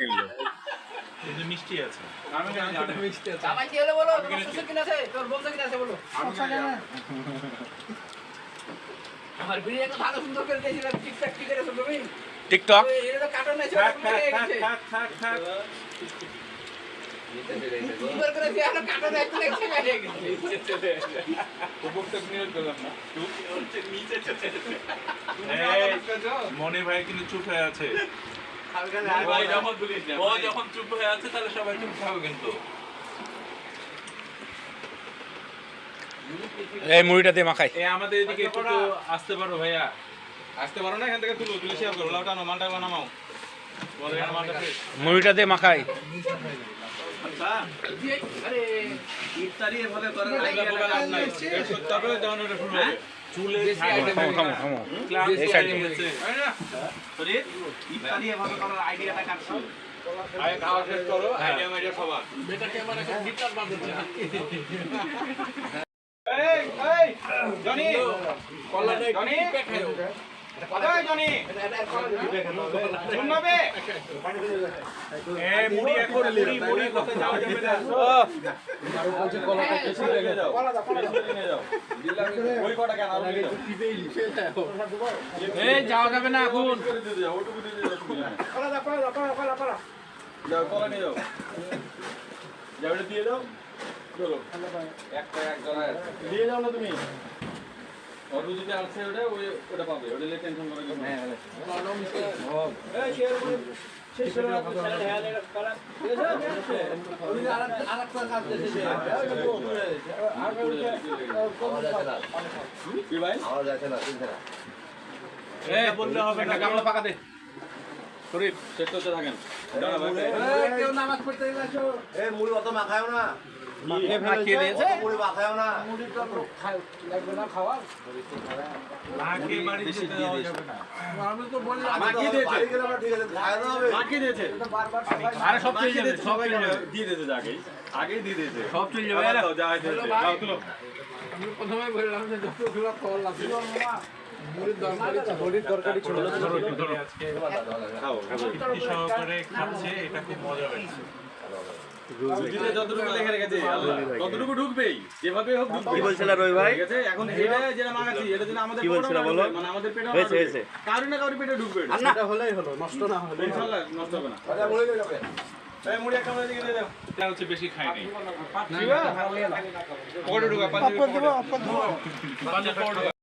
কিনলো। কিন্তু মিষ্টি আছে। জামাই কি হলো বলো? তোমার শ্বশুর কিনা আছে? তোর বলছে কিনা আছে বলো। আমার বিয়ে একটা ভালো সুন্দর করে দিয়েছিলাম ঠিকঠাক ঠিক আছে তুমি টিকটক? এটা তো কার্টুন আছে থাক থাক থাক থাক থাক থাক। সুন্দর করে দিয়ে আমরা কার্টুন একটু দেখতে পেয়ে গেছি। এই, মনি ভাই কিন্তু চুপ হয়ে আছে। ও যখন চুপ হয়ে আছে তাহলে সবাই চুপ থাকবে কিন্তু এই মুড়িটা দিয়ে মাখাই। এই আমাদের এদিকে একটু আসতে পারো ভাইয়া। আসতে পারো না এখান থেকে তুলো তুলে শেয়ার করো লাউটা নাও মালটা নামাও। মুড়িটা দিয়ে মাখাই। আরে ইফতারি এভাবে করার লাভ নাই। এর সত্যি তারপরে চুলে থামো থামো এই হয়ে। গেছে। শরীর ইফতারি এভাবে করার আইডিয়াটা কার ছিল? আগে খাওয়া শেষ করো আইডিয়া মাইডিয়া সবার। এই এই জনি জনি কোথায় জনি শুনবে এই মুড়ি এখন মুড়ি মুড়ি কোথায় যাওয়া যাবে না এখন। যাও কলা নিয়ে যাও। যাও দিয়ে দাও। চলো। একটা এক দিয়ে যাও না তুমি? যদি আসছে ওটা ওই ওটা পাবে ওটা নিয়ে টেনশন করে কিছু নেই এই শেয়ার করে শেষ করে রাখো স্যালাড হ্যাঁ এটা কালা কি ভাই এই বললে হবে না গামলা পাকা দে শরীফ শেষ করতে থাকেন কেউ নামাজ পড়তে গেছো এ মুড়ি অত মাখায়ও না আগেই আগেই দিয়ে দিয়েছে। সব চলে যাবে আমি প্রথমে বললাম যে যতগুলো কল আছে সহকারে খাচ্ছে এটা খুব মজা পাইছে ততটুকু ঢুকবেই যেভাবে হোক কি বলছিল রবি ভাই? এখন এটা যেটা মাগাচ্ছি এটা যেন আমাদের কি বলছিল না বলো? মানে আমাদের পেটে হয়েছে, হয়েছে। কারও না কারও পেটে ঢুকবে এটা। সেটা হলেই হলো নষ্ট না হলে। ইনশাআল্লাহ নষ্ট হবে না। আচ্ছা মুড়ি যাবে। এই মুড়ি একটা আমাদের দিকে দাও। এটা হচ্ছে বেশি খায়নি পকেটে ঢুকা পাঁচ